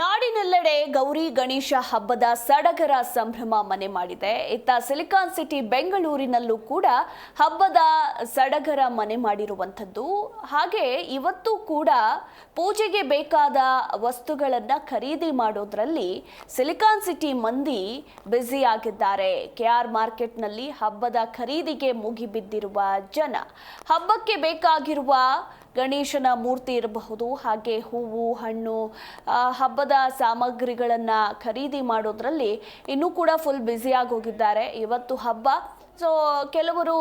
ನಾಡಿನೆಲ್ಲೆಡೆ ಗೌರಿ ಗಣೇಶ ಹಬ್ಬದ ಸಡಗರ ಸಂಭ್ರಮ ಮನೆ ಮಾಡಿದೆ. ಇತ್ತ ಸಿಲಿಕಾನ್ ಸಿಟಿ ಬೆಂಗಳೂರಿನಲ್ಲೂ ಕೂಡ ಹಬ್ಬದ ಸಡಗರ ಮನೆ ಮಾಡಿರುವಂಥದ್ದು. ಹಾಗೆ ಇವತ್ತು ಕೂಡ ಪೂಜೆಗೆ ಬೇಕಾದ ವಸ್ತುಗಳನ್ನು ಖರೀದಿ ಮಾಡೋದ್ರಲ್ಲಿ ಸಿಲಿಕಾನ್ ಸಿಟಿ ಮಂದಿ ಬ್ಯುಸಿ ಆಗಿದ್ದಾರೆ. ಕೆ ಆರ್ ಮಾರ್ಕೆಟ್ನಲ್ಲಿ ಹಬ್ಬದ ಖರೀದಿಗೆ ಮುಗಿಬಿದ್ದಿರುವ ಜನ. ಹಬ್ಬಕ್ಕೆ ಬೇಕಾಗಿರುವ ಗಣೇಶನ ಮೂರ್ತಿ ಇರಬಹುದು, ಹಾಗೆ ಹೂವು, ಹಣ್ಣು ಹಬ್ಬದ ಸಾಮಗ್ರಿಗಳನ್ನು ಖರೀದಿ ಮಾಡೋದ್ರಲ್ಲಿ ಇನ್ನೂ ಕೂಡ ಫುಲ್ ಬ್ಯುಸಿಯಾಗಿ ಹೋಗಿದ್ದಾರೆ. ಇವತ್ತು ಹಬ್ಬ ಸೊ ಕೆಲವರು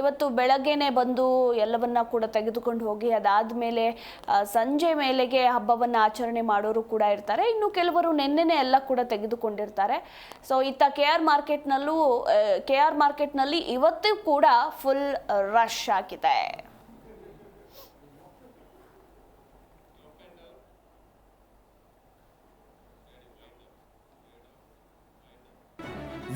ಇವತ್ತು ಬೆಳಗ್ಗೆನೆ ಬಂದು ಎಲ್ಲವನ್ನ ಕೂಡ ತೆಗೆದುಕೊಂಡು ಹೋಗಿ ಅದಾದ ಮೇಲೆ ಸಂಜೆ ಮೇಲೆಗೆ ಹಬ್ಬವನ್ನು ಆಚರಣೆ ಮಾಡೋರು ಕೂಡ ಇರ್ತಾರೆ. ಇನ್ನು ಕೆಲವರು ನಿನ್ನೆನೆ ಎಲ್ಲ ಕೂಡ ತೆಗೆದುಕೊಂಡಿರ್ತಾರೆ. ಸೊ ಇತ್ತ ಕೆ ಆರ್ ಮಾರ್ಕೆಟ್ನಲ್ಲೂ ಕೆ ಆರ್ ಮಾರ್ಕೆಟ್ನಲ್ಲಿ ಇವತ್ತು ಕೂಡ ಫುಲ್ ರಶ್ ಆಗಿದೆ.